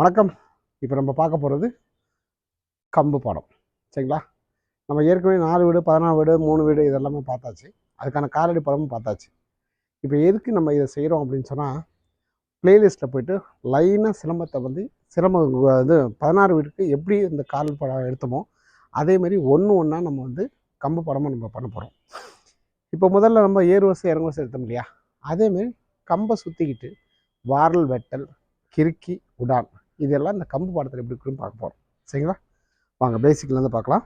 வணக்கம். இப்போ நம்ம பார்க்க போகிறது கம்பு பாடம். சரிங்களா? நம்ம ஏற்கனவே நாலு வீடு பதினாறு வீடு மூணு வீடு இதெல்லாமே பார்த்தாச்சு. அதுக்கான காலடி படமும் பார்த்தாச்சு. இப்போ எதுக்கு நம்ம இதை செய்கிறோம் அப்படின்னு சொன்னால் பிளேலிஸ்ட்டில் போயிட்டு லைனாக சிலம்பத்தை வந்து சிலம்பம் வந்து பதினாறு வீட்டுக்கு எப்படி இந்த கால் படம் எடுத்தோமோ அதே மாதிரி ஒன்று ஒன்றா நம்ம வந்து கம்பு படமும் நம்ம பண்ண போகிறோம் இப்போ முதல்ல நம்ம ஏறு வரிசை இறங்கு வரிசை எடுத்தோம் இல்லையா? அதேமாரி கம்பை சுற்றிக்கிட்டு வாரல் வெட்டல் கிறுக்கி உடான். இதெல்லாம் இந்த கம்பு பாடத்தில் எப்படி இருக்குன்னு பார்க்க போகிறோம் சரிங்களா? வாங்க பேசிக்லேருந்து பார்க்கலாம்.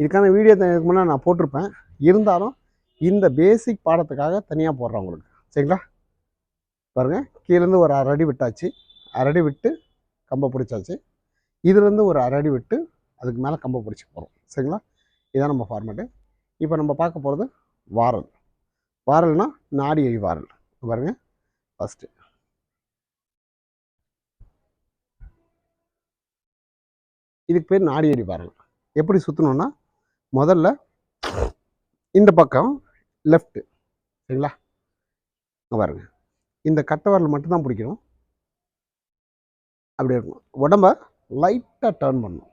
இதுக்கான வீடியோ இதுக்கு முன்னாடி நான் போட்டிருப்பேன். இருந்தாலும் இந்த பேசிக் பாடத்துக்காக தனியாக போடுறேன் உங்களுக்கு. சரிங்களா? பாருங்கள் கீழேருந்து ஒரு அரை அடி விட்டாச்சு. அரை அடி விட்டு கம்பை பிடிச்சாச்சு. இதுலேருந்து ஒரு அரை அடி விட்டு அதுக்கு மேலே கம்பை பிடிச்சி போகிறோம் சரிங்களா? இதான் நம்ம ஃபார்மேட்டு இப்போ நம்ம பார்க்க போகிறது வாரல். வாரல்னால் நாடி அழி வாரல். பாருங்கள் ஃபஸ்ட்டு இதுக்கு பேர் நாடி அடி எப்படி சுற்றணுன்னா முதல்ல இந்த பக்கம் லெஃப்ட்டு சரிங்களா? இங்க பாருங்க. இந்த கட்டை வரல் மட்டும்தான் பிடிக்கணும். அப்படி இருக்கணும். உடம்ப லைட்டாக டேர்ன் பண்ணணும்.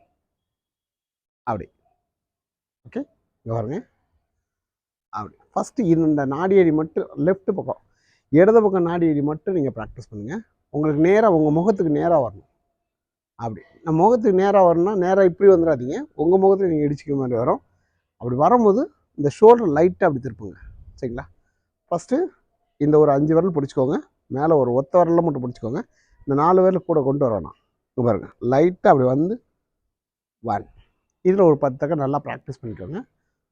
அப்படி. ஓகே இங்கே பாருங்க. அப்படி. ஃபஸ்ட்டு இந்த நாடியடி மட்டும் லெஃப்ட் பக்கம். இடது பக்கம் நாடியடி மட்டும் நீங்கள் ப்ராக்டிஸ் பண்ணுங்கள் உங்களுக்கு நேராக உங்கள் முகத்துக்கு நேராக வரணும். அப்படி. நம்ம முகத்துக்கு நேராக வரணும்னா நேராக இப்படி வந்துடாதீங்க உங்கள் முகத்தில் நீங்கள் இடிச்சிக்க மாதிரி வரும். அப்படி வரும்போது இந்த ஷோல்டர் லைட்டாக அப்படி திருப்புங்க. சரிங்களா? ஃபஸ்ட்டு இந்த ஒரு அஞ்சு விரல் பிடிச்சிக்கோங்க. மேலே ஒரு ஒத்த விரலில் மட்டும் பிடிச்சிக்கோங்க. இந்த நாலு விரல் கூட கொண்டு வரணும் இங்கே பாருங்கள் லைட்டாக அப்படி வந்து ஒன் இதில் ஒரு பத்து தக்க நல்லா ப்ராக்டிஸ் பண்ணிக்கோங்க.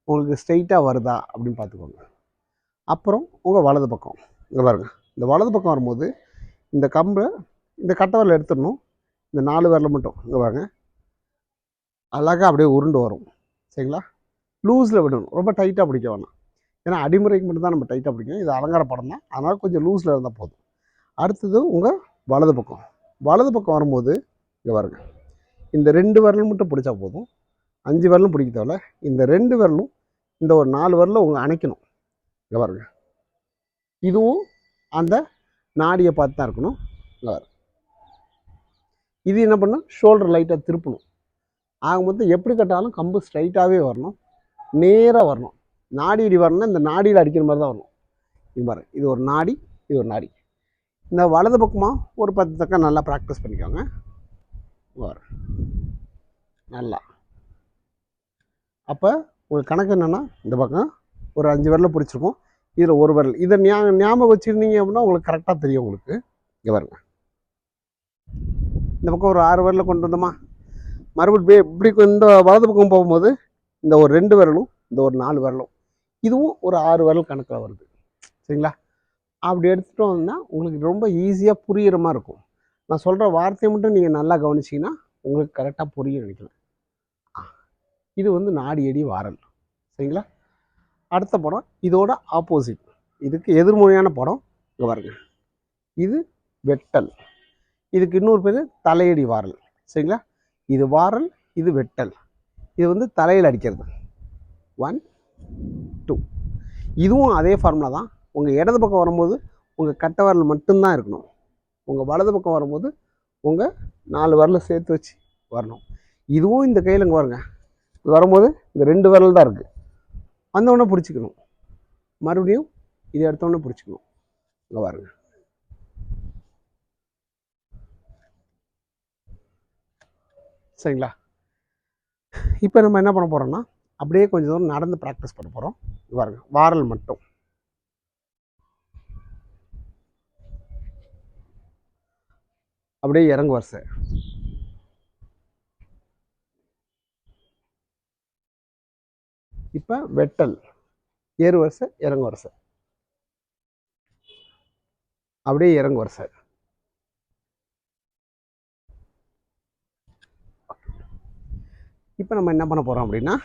உங்களுக்கு ஸ்ட்ரெயிட்டாக வருதா அப்படின்னு பார்த்துக்கோங்க. அப்புறம் உங்கள் வலது பக்கம். இங்கே பாருங்கள் இந்த வலது பக்கம் வரும்போது இந்த கம்பை இந்த கட்டவரில் எடுத்துடணும். இந்த நாலு விரல் மட்டும் இங்கே பாருங்க. அழகாக அப்படியே உருண்டு வரும். சரிங்களா? லூஸில் விடணும். ரொம்ப டைட்டாக பிடிக்க வேணாம். ஏன்னா அடிமுறைக்கு மட்டும் தான் நம்ம டைட்டாக பிடிக்கணும். இது அலங்கார படம் தான். அதனால் கொஞ்சம் லூஸில் இருந்தால் போதும். அடுத்தது உங்கள் வலது பக்கம். வலது பக்கம் வரும்போது இங்கே பாருங்க. இந்த ரெண்டு விரலும் மட்டும் பிடிச்சா போதும். அஞ்சு விரலும் பிடிக்க தேவையில்ல. இந்த ரெண்டு விரலும் இந்த ஒரு நாலு விரலும் உங்கள் அணைக்கணும். இங்கே பாருங்க. இதுவும் அந்த நாடியை பார்த்து தான் இருக்கணும். இங்கே இது என்ன பண்ணணும் ஷோல்டர் லைட்டாக திருப்பணும். ஆக மொத்தம் எப்படி கட்டாலும் கம்பு ஸ்ட்ரைட்டாகவே வரணும். நேராக வரணும். நாடி இடி வரணும்னா இந்த நாடியில் அடிக்கிற மாதிரி தான் வரணும். இது பாருங்க. இது ஒரு நாடி இது ஒரு நாடி. இந்த வலது பக்கமாக ஒரு பத்து தக்கம் நல்லா ப்ராக்டிஸ் பண்ணிக்கோங்க. வர நல்லா. அப்போ உங்களுக்கு கணக்கு என்னென்னா இந்த பக்கம் ஒரு அஞ்சு விரல பிடிச்சிருக்கும். இதில் ஒரு விரல். இதை ஞாபகம் வச்சுருந்தீங்க அப்படின்னா உங்களுக்கு கரெக்டாக தெரியும் உங்களுக்கு. இங்கே பாருங்கள் இந்த பக்கம் ஒரு ஆறு விரல கொண்டு வந்தோமா? மறுபடியும் இப்படி இந்த வலது பக்கம் போகும்போது இந்த ஒரு ரெண்டு விரலும் இந்த ஒரு நாலு விரலும் இதுவும் ஒரு ஆறு விரல் கணக்கில் வருது. சரிங்களா? அப்படி எடுத்துட்டோம்னா உங்களுக்கு ரொம்ப ஈஸியாக புரிகிற மாதிரி இருக்கும். நான் சொல்கிற வார்த்தையை மட்டும் நீங்கள் நல்லா கவனிச்சிங்கன்னா உங்களுக்கு கரெக்டாக புரியும் நினைக்கிறேன். இது வந்து நாடியடி வாரல். சரிங்களா? அடுத்த படம் இதோட ஆப்போசிட் இதுக்கு எதிர்மொழியான படம் இங்கே பாருங்க. இது வெட்டல். இதுக்கு இன்னொரு பேர் தலையடி வாரல். சரிங்களா? இது வாரல் இது வெட்டல். இது வந்து தலையில் அடிக்கிறது. ஒன் டூ இதுவும் அதே ஃபார்முலா தான். உங்கள் இடது பக்கம் வரும்போது உங்கள் கட்டை வரல் மட்டும்தான் இருக்கணும். உங்கள் வலது பக்கம் வரும்போது உங்கள் நாலு வரல சேர்த்து வச்சு வரணும். இதுவும் இந்த கையில் இங்கே வருங்க வரும்போது இந்த ரெண்டு விரல் தான் இருக்குது வந்தவொடனே பிடிச்சிக்கணும். மறுபடியும் இது எடுத்தோடனே பிடிச்சிக்கணும். இங்கே பாருங்கள் சரிங்களா? இப்போ நம்ம என்ன பண்ண போகிறோம்னா அப்படியே கொஞ்சம் தூரம் நடந்து ப்ராக்டிஸ் பண்ண போகிறோம் பாருங்க வாரல் மட்டும். அப்படியே இறங்கு வரிசை. இப்போ வெட்டல் ஏறு வரிசை இறங்கு வரிசை. அப்படியே இறங்கு வரிசை. இப்போ நம்ம என்ன பண்ண போகிறோம் அப்படின்னா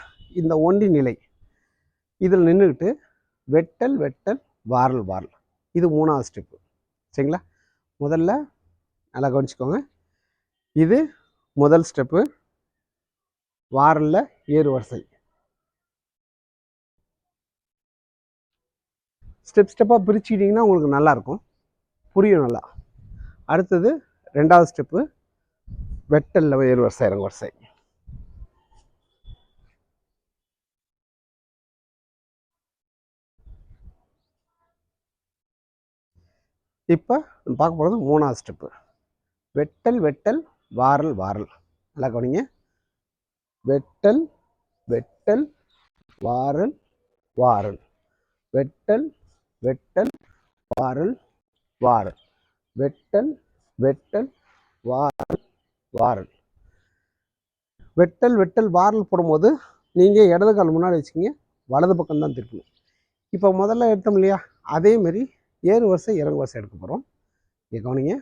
இந்த ஒண்டி நிலை இதில் நின்றுக்கிட்டு வெட்டல் வெட்டல் வாரல் வாரல். இது மூணாவது ஸ்டெப்பு. சரிங்களா? முதல்ல நல்லா கவனிச்சிக்கோங்க. இது முதல் ஸ்டெப்பு. வாரலில் ஏறு வரிசை. ஸ்டெப் ஸ்டெப்பாக பிரிச்சுக்கிட்டிங்கன்னா உங்களுக்கு நல்லாயிருக்கும் புரியும் நல்லா. அடுத்தது ரெண்டாவது ஸ்டெப்பு. வெட்டலில் ஏறு வரிசை இறங்கு வரிசை. இப்போ பார்க்க போகிறது மூணாவது ஸ்டெப்பு வெட்டல் வெட்டல் வாரல் வாரல். நல்லா கவனிங்க. வெட்டல் வெட்டல் வாரல் வாரல். வெட்டல் வெட்டல் வாரல் வாரல். வெட்டல் வெட்டல் வாரல் வாரல். வெட்டல் வெட்டல் வாரல் போடும்போது நீங்கள் இடது கால் முன்னாடி வச்சுக்கிங்க. வலது பக்கம் தான் திருப்பணும். இப்போ முதல்ல எடுத்தோம் இல்லையா? அதேமாரி ஏறு வரிசை இறங்கு வரிசை எடுக்க போகிறோம் இங்கே கவனிங்க.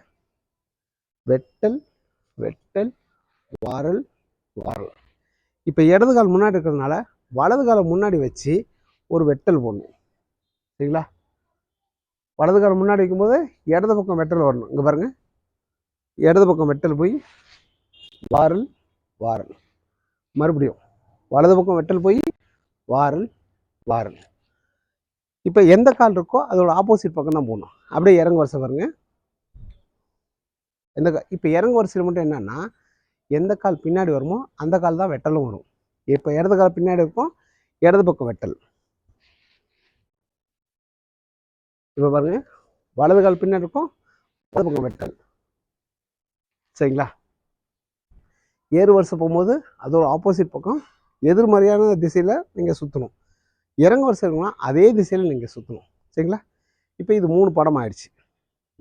வெட்டல் வெட்டல் வாரல் வாரல். இப்போ இடது கால் முன்னாடி இருக்கிறதுனால வலது காலை முன்னாடி வச்சு ஒரு வெட்டல் போடணும். சரிங்களா? வலது கால் முன்னாடி வைக்கும்போது இடது பக்கம் வெட்டல் வரணும். இங்கே பாருங்கள் இடது பக்கம் வெட்டல் போய் வாரல் வாரல். மறுபடியும் வலது பக்கம் வெட்டல் போய் வாரல் வாரல். இப்போ எந்த கால் இருக்கோ அதோட ஆப்போசிட் பக்கம் தான் போகணும். அப்படியே இறங்கு வரிசை பாருங்க. எந்த கா இப்போ இறங்கு வரிசையில் மட்டும் என்னென்னா எந்த கால் பின்னாடி வருமோ அந்த கால் தான் வெட்டலும் வரும். இப்போ இடது கால் பின்னாடி இருக்கும் இடது பக்கம் வெட்டல். இப்போ பாருங்க. வலது கால் பின்னாடி இருக்கும் வலது பக்கம் வெட்டல். சரிங்களா? ஏறு வருஷம் போகும்போது அதோட ஆப்போசிட் பக்கம் எதிர்மறையான திசையில் நீங்கள் சுற்றணும் இறங்க வருஷம் இருக்குன்னா அதே திசையில் நீங்கள் சுற்றணும் சரிங்களா? இப்போ இது மூணு படம் ஆயிடுச்சு.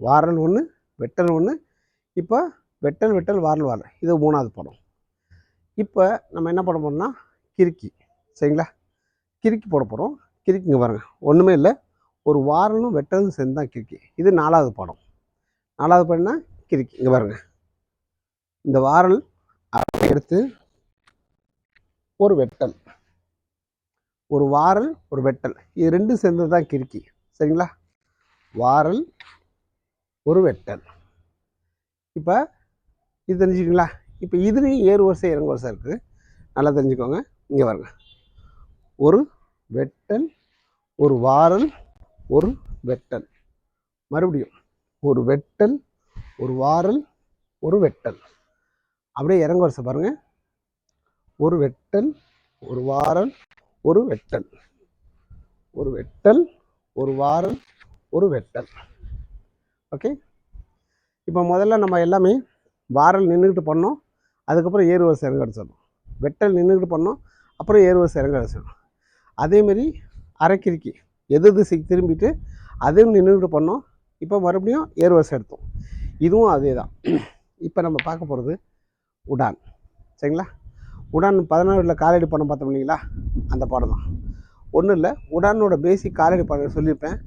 வாரல் ஒன்று வெட்டல் ஒன்று இப்போ வெட்டல் வெட்டல் வாரல் வாரல். இது மூணாவது படம். இப்போ நம்ம என்ன பண்ண போகிறோம்னா கிறுக்கி. சரிங்களா? கிறுக்கி போட போகிறோம் கிறுக்கிங்க பாருங்க. ஒன்றுமே இல்லை. ஒரு வாரலும் வெட்டலும் சேர்ந்து தான் கிறுக்கி. இது நாலாவது படம். நாலாவது படம்னா கிறுக்கி. இங்கே பாருங்க. இந்த வாரல் எடுத்து ஒரு வெட்டல். ஒரு வாரல் ஒரு வெட்டல். இது ரெண்டும் சேர்ந்தது தான் கிறுக்கி. சரிங்களா? வாரல் ஒரு வெட்டல். இப்போ இது தெரிஞ்சுக்கிங்களா? இப்போ இதுலேயும் ஏறு வரிசை இறங்கு வரிசை இருக்குது. நல்லா தெரிஞ்சுக்கோங்க. இங்கே வருங்க ஒரு வெட்டல் ஒரு வாரல் ஒரு வெட்டல். மறுபடியும் ஒரு வெட்டல் ஒரு வாரல் ஒரு வெட்டல். அப்படியே இறங்கு வரிசை பாருங்கள் ஒரு வெட்டல் ஒரு வாரல் ஒரு வெட்டல். ஒரு வெட்டல் ஒரு வாரல் ஒரு வெட்டல். ஓகே இப்போ முதல்ல நம்ம எல்லாமே வாரல் நின்றுக்கிட்டு பண்ணோம். அதுக்கப்புறம் ஏறு வரிசை இறங்க அடிச்சிடணும். வெட்டல் நின்றுக்கிட்டு பண்ணோம். அப்புறம் ஏறு வரிசை இறங்க அடிச்சிடணும் அதேமாரி அரைக்கிறுக்கி எது திசைக்கு திரும்பிட்டு அதையும் நின்றுக்கிட்டு பண்ணோம். இப்போ மறுபடியும் ஏறு வரிசை எடுத்தோம் இதுவும் அதே தான் இப்போ நம்ம பார்க்க போகிறது உடான். சரிங்களா? உடான் பதினாறுல காலடி படம் பார்த்தோம் இல்லைங்களா? அந்த பாடம் தான். ஒன்றும் இல்லை உடானோட பேசிக் காலடி படம் சொல்லியிருப்பேன்.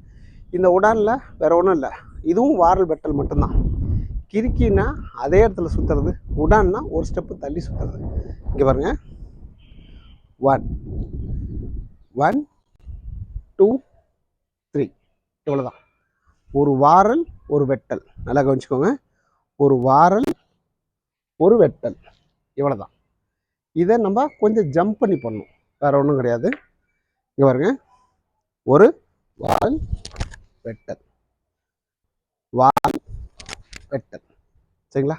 இந்த உடானில் வேறு ஒன்றும் இல்லை இதுவும் வாரல் வெட்டல் மட்டும்தான். கிறுக்கின்னா அதே இடத்துல சுற்றுறது உடான்னா ஒரு ஸ்டெப்பு தள்ளி சுற்றுறது இங்கே பாருங்க. ஒன் ஒன் டூ த்ரீ இவ்வளோதான் ஒரு வாரல் ஒரு வெட்டல். நல்லா கவனிச்சுக்கோங்க. ஒரு வாரல் ஒரு வெட்டல். இவ்வளோதான் இதை நம்ம கொஞ்சம் ஜம்ப் பண்ணி பண்ணணும். வேறு ஒன்றும் கிடையாது. இங்கே பாருங்க. ஒரு வால் வெட்டல். வால் வெட்டல். சரிங்களா?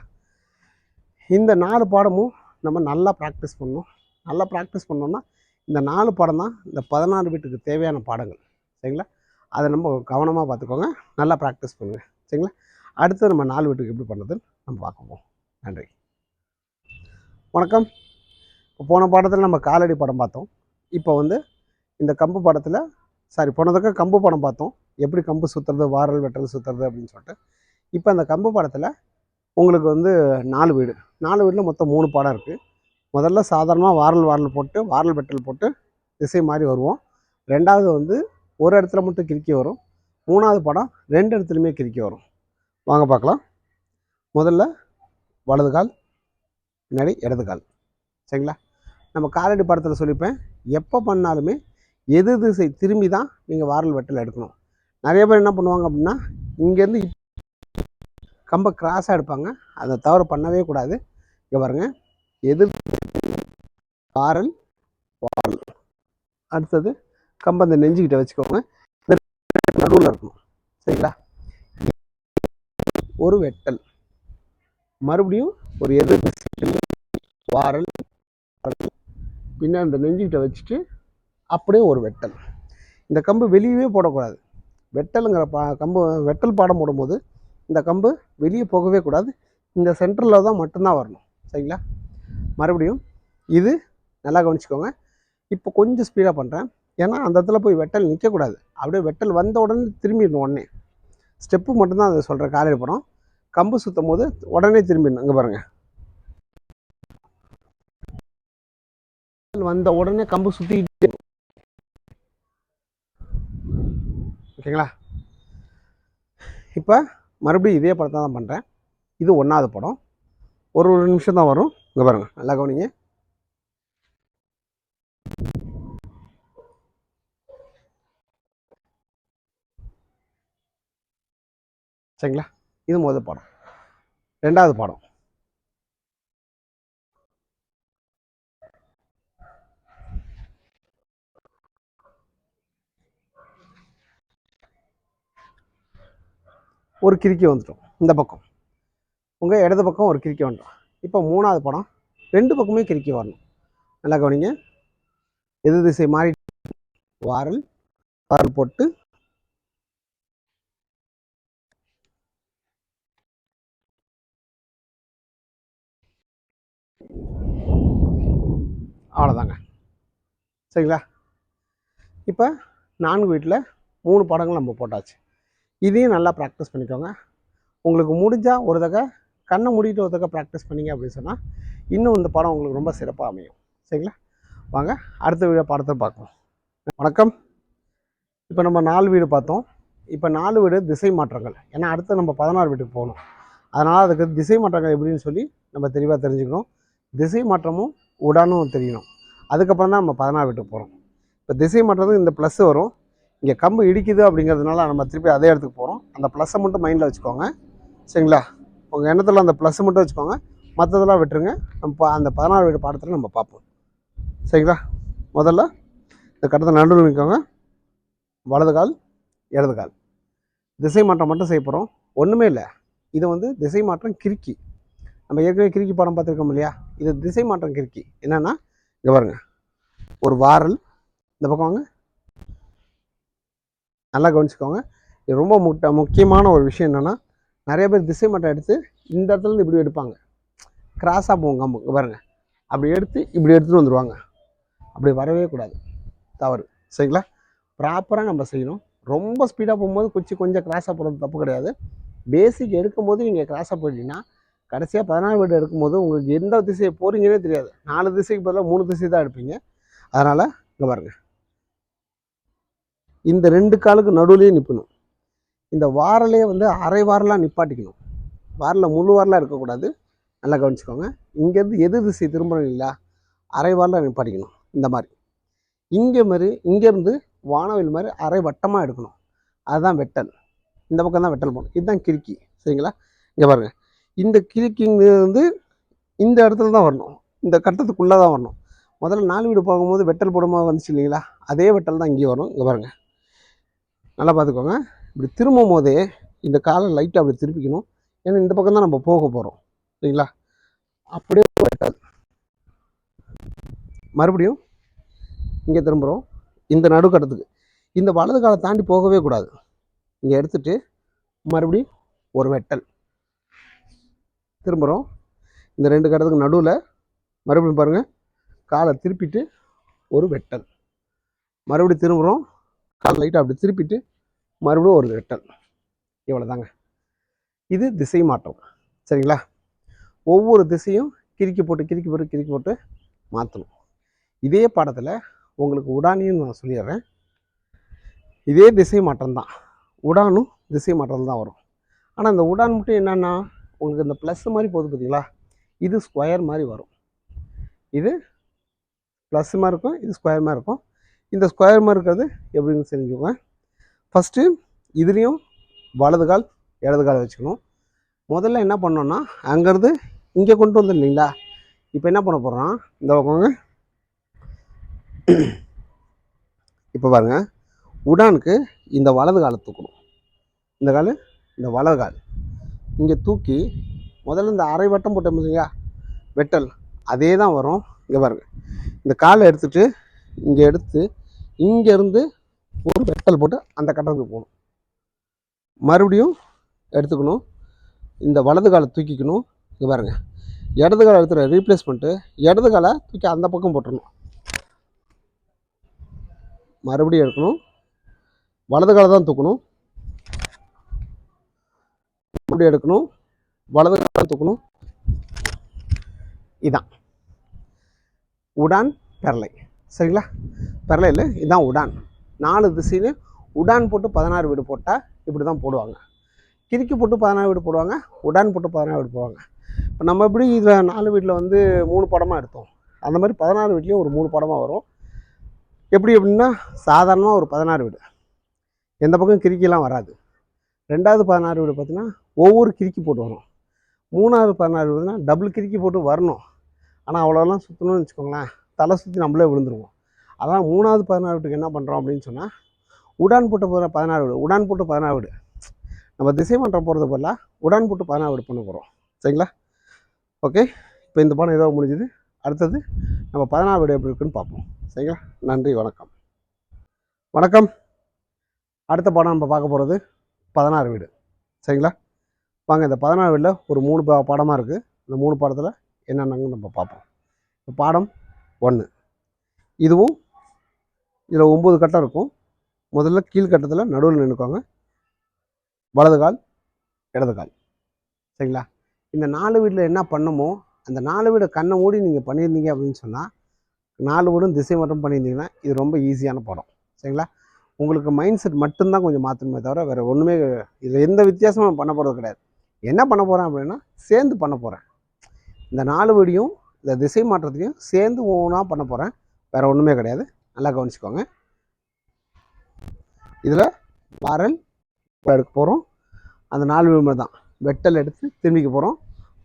இந்த நாலு பாடமும் நம்ம நல்லா ப்ராக்டிஸ் பண்ணணும். நல்லா ப்ராக்டிஸ் பண்ணோம்னா இந்த நாலு பாடம் தான் இந்த பதினாறு வீட்டுக்கு தேவையான பாடங்கள். சரிங்களா? அதை நம்ம கவனமாக பார்த்துக்கோங்க. நல்லா ப்ராக்டிஸ் பண்ணுங்கள் சரிங்களா? அடுத்து நம்ம நாலு வீட்டுக்கு எப்படி பண்ணுறதுன்னு நம்ம பார்க்கப்போம் நன்றி. வணக்கம். போன பாடத்தில் நம்ம காலடி படம் பார்த்தோம். இப்போ வந்து இந்த கம்பு படத்தில் சாரி போனதுக்கு கம்பு படம் பார்த்தோம். எப்படி கம்பு சுற்றுறது வாரல் வெட்டல் சுற்றுறது அப்படின்னு சொல்லிட்டு. இப்போ அந்த கம்பு படத்தில் உங்களுக்கு வந்து நாலு வீடு. நாலு வீட்டில் மொத்தம் மூணு படம் இருக்குது முதல்ல சாதாரணமாக வாரல் வாரல் போட்டு வாரல் வெட்டல் போட்டு திசை மாதிரி வருவோம். ரெண்டாவது வந்து ஒரு இடத்துல மட்டும் கிறுக்கி வரும். மூணாவது படம் ரெண்டு இடத்துலையுமே கிறுக்கி வரும். வாங்க பார்க்கலாம். முதல்ல வலது கால் பின்னாடி இடது கால். சரிங்களா? நம்ம காலடி படத்தில் சொல்லிப்பேன். எப்போ பண்ணாலுமே எது திசை திரும்பி தான் நீங்கள் வாரல் வெட்டில் எடுக்கணும். நிறைய பேர் என்ன பண்ணுவாங்க அப்படின்னா இங்கேருந்து கம்பை கிராஸாக எடுப்பாங்க. அதை தவிர பண்ணவே கூடாது. இங்கே பாருங்க. எது வாரல் வாரல். அடுத்தது கம்பை அந்த நெஞ்சுக்கிட்ட வச்சுக்கோங்க. நடுவில் இருக்கணும். சரிங்களா? ஒரு வெட்டல். மறுபடியும் ஒரு எதிர் வாரல். பின்னாடி இந்த நெஞ்சுக்கிட்ட வச்சுட்டு அப்படியே ஒரு வெட்டல். இந்த கம்பு வெளியவே போடக்கூடாது. வெட்டலுங்கிற பா கம்பு வெட்டல் பாடம் போடும்போது இந்த கம்பு வெளியே போகவே கூடாது. இந்த சென்டரில் தான் மட்டும்தான் வரணும். சரிங்களா? மறுபடியும் இது நல்லா கவனிச்சுக்கோங்க. இப்போ கொஞ்சம் ஸ்பீடாக பண்ணுறேன் ஏன்னா அந்த இடத்துல போய் வெட்டல் நிற்கக்கூடாது அப்படியே வெட்டல் வந்த உடனே திரும்பிடணும் உடனே. ஸ்டெப்பு மட்டும்தான் அதை சொல்கிறேன் காலையில் போகிறோம் கம்பு சுற்றும் போது உடனே திரும்பிடணும். இங்கே பாருங்கள் வந்த உடனே கம்பு சுற்றிக்கிட்டே ஓகேங்களா? இப்போ மறுபடியும் இதே படத்தை தான் பண்ணுறேன் இது ஒன்றாவது படம். ஒரு ஒரு நிமிஷம் தான் வரும். இங்கே பாருங்கள் நல்லா கவனிங்க. சரிங்களா? இது முதல் படம். ரெண்டாவது படம். ஒரு கிறுக்கி வந்துட்டோம். இந்த பக்கம். உங்கள் இடது பக்கம் ஒரு கிறுக்கி வந்துடும் இப்போ மூணாவது படம் ரெண்டு பக்கமே கிறுக்கி வரணும். நல்லா கவனிங்க. எது திசை மாறி வாரல் வாரல் போட்டு. அவ்வளோதாங்க சரிங்களா? இப்போ நான்கு வீட்டில் மூணு படங்கள் நம்ம போட்டாச்சு. இதையும் நல்லா ப்ராக்டிஸ் பண்ணிக்கோங்க. உங்களுக்கு முடிஞ்சால் ஒரு தகை கண்ணை மூடிட்டு ஒரு தகை ப்ராக்டிஸ் பண்ணீங்க அப்படின்னு சொன்னால் இன்னும் இந்த படம் உங்களுக்கு ரொம்ப சிறப்பாக அமையும். சரிங்களா? வாங்க அடுத்த வீடியோ படத்தை பார்க்கலாம். வணக்கம். இப்போ நம்ம நாலு வீடு பார்த்தோம். இப்போ நாலு வீடு திசை மாற்றங்கள். ஏன்னா அடுத்து நம்ம பதினாறு வீட்டுக்கு போகணும். அதனால் அதுக்கு திசை மாற்றங்கள் எப்படின்னு சொல்லி நம்ம தெளிவாக தெரிஞ்சுக்கணும். திசை மாற்றமும் உடானும் தெரியணும். அதுக்கப்புறம் தான் நம்ம பதினாறு வீட்டுக்கு போகிறோம் இப்போ திசை மாற்றத்துக்கு இந்த ப்ளஸ் வரும். இங்கே கம்பு இடிக்குது அப்படிங்கிறதுனால நம்ம திருப்பி அதே இடத்துக்கு போகிறோம் அந்த ப்ளஸ்ஸை மட்டும் மைண்டில் வச்சுக்கோங்க. சரிங்களா? உங்கள் எண்ணத்தில் அந்த ப்ளஸ்ஸை மட்டும் வச்சுக்கோங்க. மற்றதெல்லாம் விட்டுருங்க. நம்ம பா- அந்த பதினாறு வீடு பாடத்தில் நம்ம பார்ப்போம். சரிங்களா? முதல்ல இந்த கட்டத்தை நடுவில் நிற்கோங்க வலது கால் இடது கால். திசை மாற்றம் மட்டும் செய்ய போகிறோம் ஒன்றுமே இல்லை. இது வந்து திசை மாற்றம் கிறுக்கி. நம்ம ஏற்கனவே கிறுக்கி படம் பார்த்துருக்கோம் இல்லையா? இது திசை மாற்றம் கிறுக்கி. என்னென்னா இங்கே பாருங்கள் ஒரு வாரல். இந்த பக்கம் வாங்க. நல்லா கவனிச்சுக்கோங்க. இது ரொம்ப முக்கிய முக்கியமான ஒரு விஷயம் என்னென்னா நிறைய பேர் திசை மட்டம் எடுத்து இந்த இடத்துலேருந்து இப்படி எடுப்பாங்க. கிராஸாக போங்க கம்பு அப்படி எடுத்து இப்படி எடுத்துகிட்டு வந்துடுவாங்க அப்படி வரவே கூடாது. தவறு. சரிங்களா? ப்ராப்பராக நம்ம செய்யணும். ரொம்ப ஸ்பீடாக போகும்போது குச்சி கொஞ்சம் கிராஸாக போகிறது தப்பு கிடையாது. பேசிக் எடுக்கும்போது நீங்கள் கிராஸாக போயிட்டீங்கன்னா கடைசியாக பதினாறு வீடு எடுக்கும்போது உங்களுக்கு எந்த திசையை போகிறீங்கன்னே தெரியாது. நாலு திசைக்கு பதிலாக மூணு திசை தான் எடுப்பீங்க. அதனால் இங்கே பாருங்கள் இந்த ரெண்டு காலுக்கு நடுவுலேயே நிற்கணும் இந்த வாரலே வந்து அரை வாரலாம் நிப்பாட்டிக்கணும். வாரில் முழு வாரலாம் இருக்கக்கூடாது. நல்லா கவனிச்சுக்கோங்க. இங்கேருந்து எதிர் திசை திரும்பணும் இல்லையா அரை வாரில் நிப்பாட்டிக்கணும். இந்த மாதிரி. இங்கே மாதிரி இங்கேருந்து வானவில் மாதிரி அரை வட்டமாக எடுக்கணும். அதுதான் வெட்டல். இந்த பக்கம் தான் வெட்டல் போகணும் இதுதான் கிறுக்கி. சரிங்களா? இங்கே பாருங்கள் இந்த கிறுக்கிங்கிறது வந்து இந்த இடத்துல தான் வரணும். இந்த கட்டத்துக்குள்ளே தான் வரணும். முதல்ல நாலு வீடு போகும்போது வெட்டல் போடும்போது வந்துச்சு இல்லைங்களா? அதே வெட்டல் தான் இங்கே வரும் இங்கே பாருங்கள் நல்லா பார்த்துக்கோங்க. இப்படி திரும்பும் போதே இந்த காலை லைட்டாக அப்படி திருப்பிக்கணும். ஏன்னா இந்த பக்கம் தான் நம்ம போக போகிறோம் சரிங்களா? அப்படியே வெட்டல் மறுபடியும் இங்கே திரும்புகிறோம் இந்த நடுக்கட்டத்துக்கு. இந்த வலது காலை தாண்டி போகவே கூடாது. இங்கே எடுத்துகிட்டு மறுபடியும் ஒரு வெட்டல். திரும்புகிறோம் இந்த ரெண்டு கட்டத்துக்கு நடுவில் மறுபடியும் பாருங்கள் காலை திருப்பிட்டு ஒரு வெட்டல். மறுபடியும் திரும்புகிறோம் காலை லைட்டாக அப்படி திருப்பிட்டு மறுபடியும் ஒரு வெட்டல் இவ்வளோதாங்க இது திசை மாற்றம். சரிங்களா? ஒவ்வொரு திசையும் கிறுக்கி போட்டு கிறுக்கி போட்டு கிறுக்கி போட்டு மாற்றணும். இதே பாடத்தில் உங்களுக்கு உடானின்னு நான் சொல்லிடுறேன். இதே திசை மாற்றம் தான். உடானும் திசை மாற்றம் தான் வரும். ஆனால் இந்த உடான் மட்டும் என்னென்னா உங்களுக்கு இந்த ப்ளஸ் மாதிரி போகுது பார்த்தீங்களா இது ஸ்கொயர் மாதிரி வரும். இது ப்ளஸ் மாதிரி இருக்கும் இது ஸ்கொயர் மாதிரி இருக்கும். இந்த ஸ்கொயர் மாதிரி இருக்கிறது எப்படின்னு செஞ்சுக்கோங்க ஃபஸ்ட்டு இதுலேயும் வலது கால் இடது கால் வச்சுக்கணும். முதல்ல என்ன பண்ணோன்னா அங்கேருந்து இங்கே கொண்டு வந்து இல்லைங்களா? இப்போ என்ன பண்ண போகிறோம் இந்த பக்கங்க. இப்போ பாருங்க. உடானுக்கு இந்த வலது காலை தூக்கணும். இந்த கால் இந்த வலது கால். இங்கே தூக்கி முதல்ல இந்த அரை வட்டம் போட்டோம் இல்லையா வெட்டல். அதே தான் வரும். இங்கே பாருங்கள் இந்த காலை எடுத்துகிட்டு இங்கே எடுத்து இங்கேருந்து ஒரு வெட்டல் போட்டு அந்த கட்டத்துக்கு போகணும். மறுபடியும் எடுத்துக்கணும். இந்த வலது காலை தூக்கிக்கணும். இது பாருங்கள் இடது காலை எடுத்துகிற ரீப்ளேஸ் பண்ணிட்டு இடது காலை தூக்கி அந்த பக்கம் போட்டுடணும் மறுபடியும் எடுக்கணும். வலது காலை தான் தூக்கணும். மறுபடியும் எடுக்கணும். வலது காலை தூக்கணும். இதான். உடான் பெரலை. சரிங்களா? பெரலை இல்லை உடான். நாலு திசையிலையும் உடான் போட்டு பதினாறு வீடு போட்டால் இப்படி தான் போடுவாங்க. கிறுக்கி போட்டு பதினாறு வீடு போடுவாங்க உடான் போட்டு பதினாறு வீடு போடுவாங்க. இப்போ நம்ம எப்படி இதில் நாலு வீட்டில் வந்து மூணு படமாக எடுத்தோம்? அந்த மாதிரி பதினாறு வீட்லேயும் ஒரு மூணு படமாக வரும். எப்படி எப்படின்னா சாதாரணமாக ஒரு பதினாறு வீடு. எந்த பக்கம் கிறுக்கிலாம் வராது. ரெண்டாவது பதினாறு வீடு பார்த்தீங்கன்னா ஒவ்வொரு கிறுக்கி போட்டு வரும். மூணாவது பதினாறு வீடுனா டபுள் கிறுக்கி போட்டு வரணும். ஆனால் அவ்வளோலாம் சுற்றணும்னு வச்சுக்கோங்களேன். தலை சுற்றி நம்மளே விழுந்துருவோம். அதான் மூணாவது பதினாறு வீட்டுக்கு என்ன பண்ணுறோம் அப்படின்னு சொன்னால் உடான் போட்டு போகிற பதினாறு வீடு உடான் போட்டு பதினாறு வீடு. நம்ம திசை மன்றம் போகிறது பதிலாக உடான் போட்டு பதினாறு வீடு பண்ண போகிறோம் சரிங்களா? ஓகே இப்போ இந்த பாடம் ஏதோ முடிஞ்சுது. அடுத்தது நம்ம பதினாறு வீடு எப்படி இருக்குன்னு பார்ப்போம். சரிங்களா? நன்றி வணக்கம். வணக்கம். அடுத்த பாடம் நம்ம பார்க்க போகிறது பதினாறு வீடு. சரிங்களா? வாங்க இந்த பதினாறு வீடில் ஒரு மூணு பா பாடமாக இருக்குது இந்த மூணு பாடத்தில் என்னென்னங்க நம்ம பார்ப்போம். இப்போ பாடம் ஒன்று இதுவும் இதில் ஒம்பது கட்டம் இருக்கும். முதல்ல கீழ்கட்டத்தில் நடுவில் நின்றுக்கோங்க வலது கால் இடது கால். சரிங்களா? இந்த நாலு வீட்டில் என்ன பண்ணுமோ அந்த நாலு வீடு கண்ணை மூடி நீங்கள் பண்ணியிருந்தீங்க அப்படின்னு சொன்னால் நாலு வீடும் திசை மட்டும் பண்ணியிருந்தீங்கன்னா இது ரொம்ப ஈஸியான படம். சரிங்களா? உங்களுக்கு மைண்ட் செட் மட்டும்தான் கொஞ்சம் மாற்றணுமே தவிர வேறு ஒன்றுமே இதில் எந்த வித்தியாசமும் பண்ண போகிறது கிடையாது. என்ன பண்ண போகிறேன் அப்படின்னா சேர்ந்து பண்ண போகிறேன் இந்த நாலு வீடியும் இந்த திசை மாற்றத்தையும் சேர்ந்து ஒவ்வொன்றா பண்ண போகிறேன் வேறு ஒன்றுமே கிடையாது. நல்லா கவனிச்சுக்கோங்க. இதில் வாரல் எடுக்க போகிறோம் அந்த நாலு விளிம்பு தான். வெட்டல் எடுத்து திரும்பிக்க போகிறோம்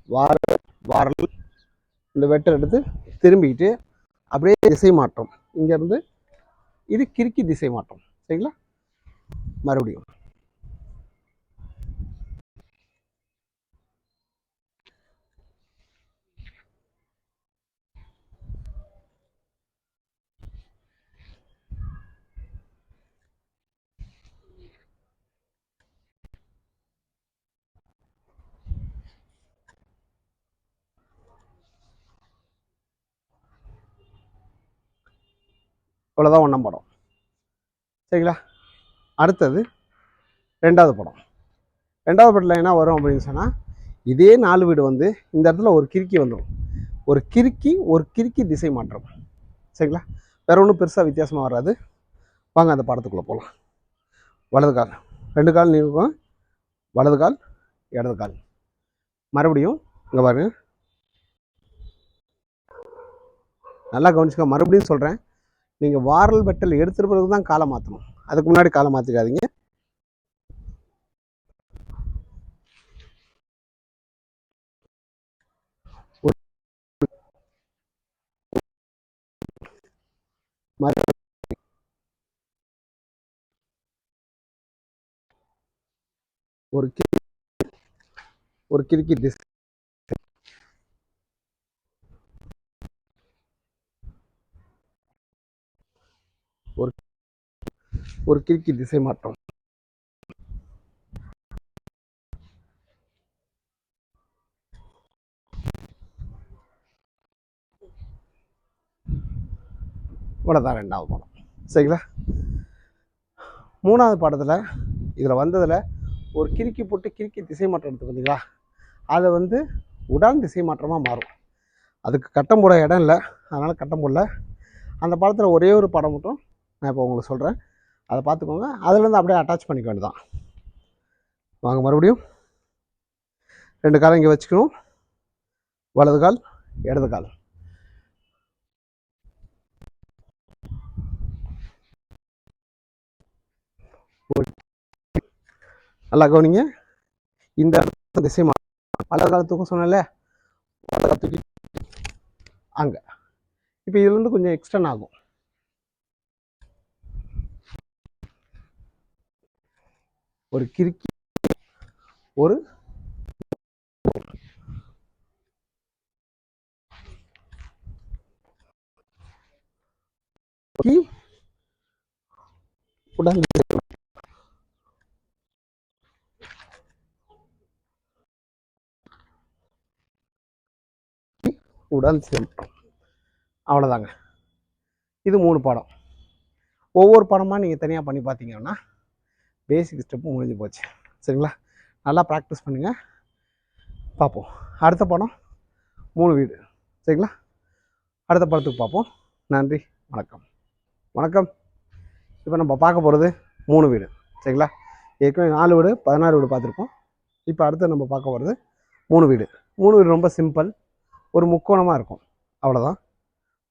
வாரல் வாரல். இந்த வெட்டல் எடுத்து திரும்பிக்கிட்டு அப்படியே திசை மாற்றம். இங்கேருந்து இது கிறுக்கி திசை மாற்றம். சரிங்களா? மறுபடியும். இவ்வளோதான் ஒன்றாம் படம். சரிங்களா? அடுத்தது ரெண்டாவது படம். ரெண்டாவது படத்தில் என்ன வரும் அப்படின்னு சொன்னால் இதே நாலு வீடு வந்து இந்த இடத்துல ஒரு கிறுக்கி வந்துடும் ஒரு கிறுக்கி ஒரு கிறுக்கி திசை மாற்றம். சரிங்களா? வேற ஒன்றும் பெருசாக வித்தியாசமாக வராது. வாங்க அந்த படத்துக்குள்ளே போகலாம் வலது கால். ரெண்டு கால் நீக்கும் வலது கால் இடது கால். மறுபடியும் இங்கே பாருங்கள் நல்லா கவனிச்சுக்க மறுபடியும் சொல்கிறேன் நீங்கள் வாரல் வெட்டல் எடுத்துகிற பிறகு தான் காலை மாற்றணும் அதுக்கு முன்னாடி காலை மாற்றிடாதீங்க ஒரு ஒரு கிரிக்கெட் திசை ஒரு ஒரு கிறுக்கி திசை மாற்றம். இவ்வளோதான் ரெண்டாவது படம். சரிங்களா? மூணாவது படத்தில் இதில் வந்ததில் ஒரு கிறுக்கி போட்டு கிறுக்கி திசை மாற்றம் எடுத்து பார்த்தீங்களா அதை வந்து உடான் திசை மாற்றமாக மாறும். அதுக்கு கட்டம் போட இடம் இல்லை. அதனால் கட்டம் போடல. அந்த படத்தில் ஒரே ஒரு படம் மட்டும் நான் இப்போ உங்களுக்கு சொல்கிறேன் அதை பார்த்துக்கோங்க. அதுலேருந்து அப்படியே அட்டாச் பண்ணிக்க வேண்டியதான் வாங்க மறுபடியும். ரெண்டு காலம் இங்கே வச்சுக்கணும். வலது கால் இடது கால். நல்லா கவனிங்க. இந்த இடத்துல திசை வலது கால தூக்கம் சொன்னேன்ல. வலது கால தூக்கி அங்கே. இப்போ இதுலேருந்து கொஞ்சம் எக்ஸ்டன் ஆகும். ஒரு கிறுக்கி ஒரு உடல் செல். செல்லும் அவ்வளோதாங்க இது மூணு படம். ஒவ்வொரு படமாக நீங்கள் தனியாக பண்ணி பார்த்தீங்கன்னா பேசிக் ஸ்டெப்பும் முடிஞ்சு போச்சு. சரிங்களா? நல்லா ப்ராக்டிஸ் பண்ணுங்கள் பார்ப்போம். அடுத்த படம் மூணு வீடு. சரிங்களா? அடுத்த படத்துக்கு பார்ப்போம். நன்றி வணக்கம். வணக்கம். இப்போ நம்ம பார்க்க போகிறது மூணு வீடு. சரிங்களா? ஏற்கனவே நாலு வீடு பதினாறு வீடு பார்த்துருக்கோம் இப்போ அடுத்து நம்ம பார்க்க போகிறது மூணு வீடு. மூணு வீடு ரொம்ப சிம்பிள் ஒரு முக்கோணமாக இருக்கும். அவ்வளோதான்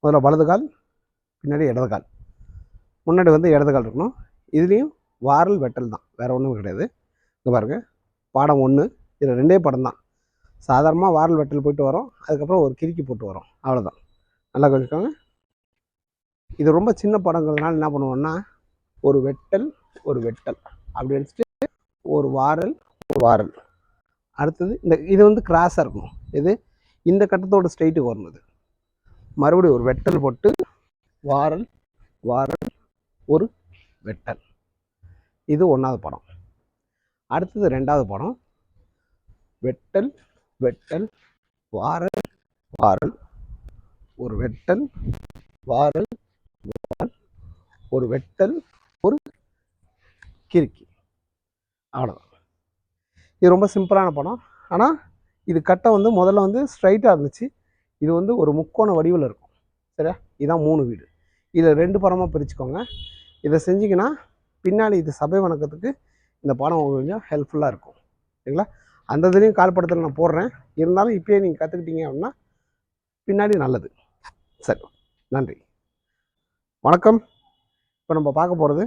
முதல்ல வலது கால் பின்னாடி இடது கால். முன்னாடி வந்து இடது கால் இருக்கணும். இதுலேயும் வாரல் வெட்டல் தான். வேறு ஒன்றும் கிடையாது. இங்கே பாருங்கள் பாடம் ஒன்று இதில் ரெண்டே படம் தான். சாதாரணமாக வாரல் வெட்டல் போயிட்டு வரோம். அதுக்கப்புறம் ஒரு கிறுக்கி போட்டு வரோம். அவ்வளோதான் நல்லா கொஞ்சிக்கோங்க இது ரொம்ப சின்ன படங்கிறதுனால என்ன பண்ணுவோம்னா ஒரு வெட்டல் ஒரு வெட்டல். அப்படி அடிச்சுட்டு ஒரு வாரல் ஒரு வாரல். அடுத்தது இந்த இது வந்து கிராஸாக இருக்கணும். இது இந்த கட்டத்தோட ஸ்ட்ரைட்டுக்கு வரணுது மறுபடியும் ஒரு வெட்டல் போட்டு வாரல் வாரல் ஒரு வெட்டல். இது ஒன்றாவது படம். அடுத்தது ரெண்டாவது படம். வெட்டல் வெட்டல் வாரல் வாரல். ஒரு வெட்டல் வாரல் வாரல். ஒரு வெட்டல் ஒரு கிறுக்கி. அவ்வளோதான் இது ரொம்ப சிம்பிளான படம். ஆனால் இது கட்டை வந்து முதல்ல வந்து ஸ்ட்ரைட்டாக இருந்துச்சு. இது வந்து ஒரு முக்கோண வடிவில் இருக்கும். சரியா? இதுதான் மூணு வீடு. இதில் ரெண்டு படமாக பிரிச்சுக்கோங்க. இதை செஞ்சிங்கன்னா பின்னாடி இது சபை வணக்கத்துக்கு இந்த பாடம் கொஞ்சம் ஹெல்ப்ஃபுல்லாக இருக்கும். சரிங்களா? அந்த இதுலேயும் கால்படத்தில் நான் போடுறேன். இருந்தாலும் இப்போயே நீங்கள் கற்றுக்கிட்டீங்க அப்படின்னா பின்னாடி நல்லது. சரி நன்றி. வணக்கம். இப்போ நம்ம பார்க்க போகிறது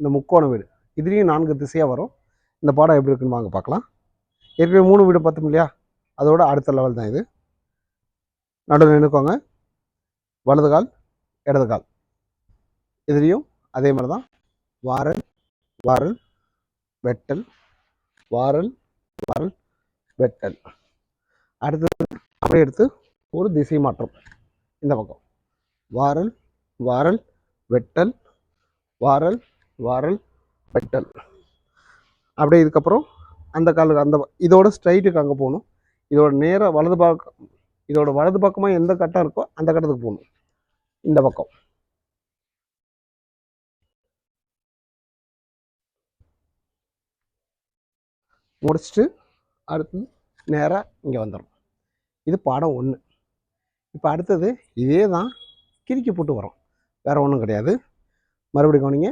இந்த முக்கோண வீடு. இதுலேயும் நான்கு திசையாக வரும். இந்த பாடம் எப்படி இருக்குன்னு வாங்க பார்க்கலாம். ஏற்கனவே மூணு வீடு பார்த்தோம் இல்லையா? அதோட அடுத்த லெவல் தான் இது. நடுவில் நின்றுக்கோங்க வலது கால் இடது கால். இதுலேயும் அதே மாதிரி தான் வாரல் வாரல் வெட்டல் வாரல் வாரல் வெட்டல். அடுத்தது அப்படியே எடுத்து ஒரு திசை மாற்றம். இந்த பக்கம். வாரல் வாரல் வெட்டல் வாரல் வாரல் வெட்டல். அப்படியே இதுக்கப்புறம் அந்த காலுக்கு அந்த இதோட ஸ்ட்ரைட்டுக்கு அங்கே போகணும். இதோட நேராக வலது பக்கம் இதோட வலது பக்கமாக எந்த கட்டம் இருக்கோ அந்த கட்டத்துக்கு போகணும். இந்த பக்கம். முடிச்சுட்டு அடுத்து நேராக இங்கே வந்துடும் இது பாடம் ஒன்று இப்போ அடுத்தது இதே தான் கிறுக்கி போட்டு வரோம். வேறு ஒன்றும் கிடையாது. மறுபடியும் கவனிங்க.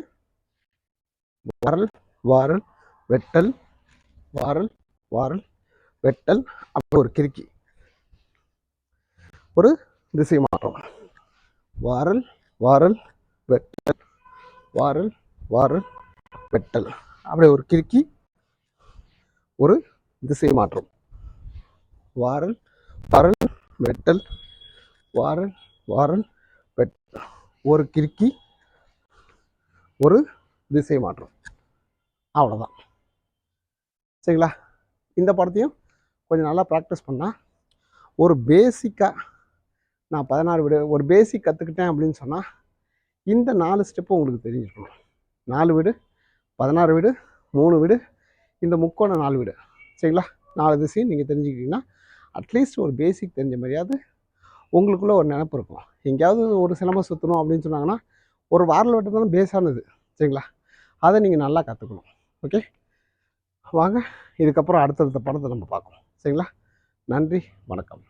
வாரல் வாரல் வெட்டல் வாரல் வாரல் வெட்டல். அப்போ ஒரு கிறுக்கி. ஒரு திசை மாற்றம். வாரல் வாரல் வெட்டல். வாரல் வாரல் வெட்டல். அப்படி ஒரு கிறுக்கி ஒரு திசை மாற்றம் வாரல் வாரல் வெட்டல் வாரல் வாரல் வெட்டல் ஒரு கிறுக்கி ஒரு திசை மாற்றம் அவ்வளோதான் சரிங்களா? இந்த படத்தையும் கொஞ்சம் நல்லா ப்ராக்டிஸ் பண்ணால் ஒரு பேசிக்காக நான் பதினாறு வீடு ஒரு பேசிக் கற்றுக்கிட்டேன் அப்படின்னு சொன்னால் இந்த நாலு ஸ்டெப்பு உங்களுக்கு தெரிஞ்சிருக்கணும். நாலு வீடு பதினாறு வீடு மூணு வீடு இந்த முக்கோண நாலு வீடு. சரிங்களா? நாலு திசையும் நீங்கள் தெரிஞ்சுக்கிட்டிங்கன்னா அட்லீஸ்ட் ஒரு பேசிக் தெரிஞ்ச மாதிரியாவது உங்களுக்குள்ளே ஒரு நினப்பு இருக்கும். எங்கேயாவது ஒரு சிலம்பம் சுற்றணும் அப்படின்னு சொன்னாங்கன்னா ஒரு வாரில் வெட்டு தானே பேஸானது சரிங்களா? அதை நீங்கள் நல்லா கற்றுக்கணும் ஓகே வாங்க. இதுக்கப்புறம் அடுத்தடுத்த படத்தை நம்ம பார்க்கணும் சரிங்களா? நன்றி. வணக்கம்.